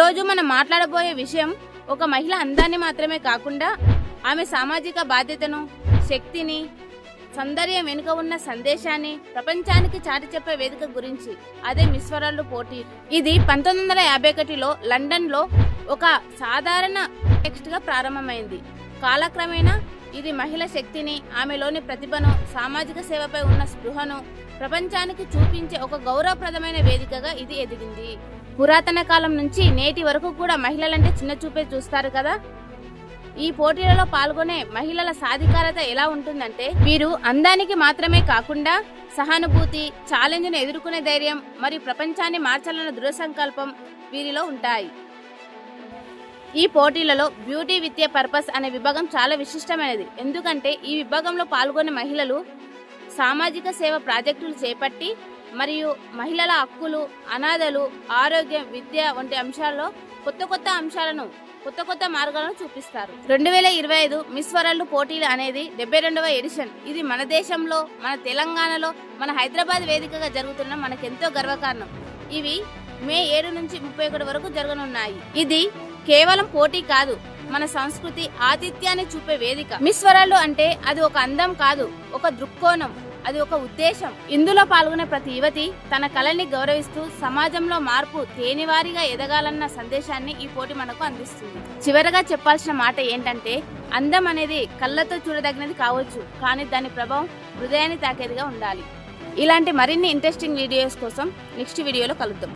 రోజు మనం మాట్లాడబోయే విషయం ఒక మహిళ అందాన్ని మాత్రమే కాకుండా ఆమె సామాజిక బాధ్యతను శక్తిని సౌందర్యం వెనుక ఉన్న సందేశాన్ని ప్రపంచానికి చాటి చెప్పే వేదిక గురించి అదే మిస్ వరల్డ్ పోటీ. ఇది పంతొమ్మిది వందల యాభై ఒకటిలో లండన్లో ఒక సాధారణ టెక్స్ట్గా ప్రారంభమైంది. కాలక్రమేణా ఇది మహిళ శక్తిని ఆమెలోని ప్రతిభను సామాజిక సేవపై ఉన్న స్పృహను ప్రపంచానికి చూపించే ఒక గౌరవప్రదమైన వేదికగా ఇది ఎదిగింది. పురాతన కాలం నుంచి నేటి వరకు కూడా మహిళలంటే చిన్న చూపే చూస్తారు కదా? ఈ పోటీలలో పాల్గొనే మహిళల సాధికారత ఎలా ఉంటుందంటే వీరు అందానికి మాత్రమే కాకుండా సహానుభూతి ఛాలెంజ్ను ఎదుర్కొనే ధైర్యం మరియు ప్రపంచాన్ని మార్చాలన్న దృఢ సంకల్పం వీరిలో ఉంటాయి. ఈ పోటీలలో బ్యూటీ విత్ ఏ పర్పస్ అనే విభాగం చాలా విశిష్టమైనది. ఎందుకంటే ఈ విభాగంలో పాల్గొనే మహిళలు సామాజిక సేవ ప్రాజెక్టులు చేపట్టి మరియు మహిళల హక్కులు అనాథలు ఆరోగ్యం విద్య వంటి అంశాల్లో కొత్త కొత్త అంశాలను కొత్త కొత్త మార్గాలను చూపిస్తారు. రెండు వేల ఇరవై ఐదు మిస్ వరల్డ్ పోటీలు అనేది డెబ్బై రెండవ ఎడిషన్. ఇది మన దేశంలో మన తెలంగాణలో మన హైదరాబాద్ వేదికగా జరుగుతున్న మనకెంతో గర్వకారణం. ఇవి మే ఏడు నుంచి ముప్పై ఒకటి వరకు జరగనున్నాయి. ఇది కేవలం పోటీ కాదు మన సంస్కృతి ఆతిథ్యాన్ని చూపే వేదిక. మిస్ వరల్డ్ అంటే అది ఒక అందం కాదు ఒక దృక్కోణం అది ఒక ఉద్దేశం. ఇందులో పాల్గొనే ప్రతి యువతి తన కళని గౌరవిస్తూ సమాజంలో మార్పు తేనివారిగా ఎదగాలన్న సందేశాన్ని ఈ పోటీ మనకు అందిస్తుంది. చివరగా చెప్పాల్సిన మాట ఏంటంటే అందం అనేది కళ్ళతో చూడదగినది కావచ్చు కానీ దాని ప్రభావం హృదయాన్ని తాకేదిగా ఉండాలి. ఇలాంటి మరిన్ని ఇంట్రెస్టింగ్ వీడియోస్ కోసం నెక్స్ట్ వీడియోలో కలుద్దాం.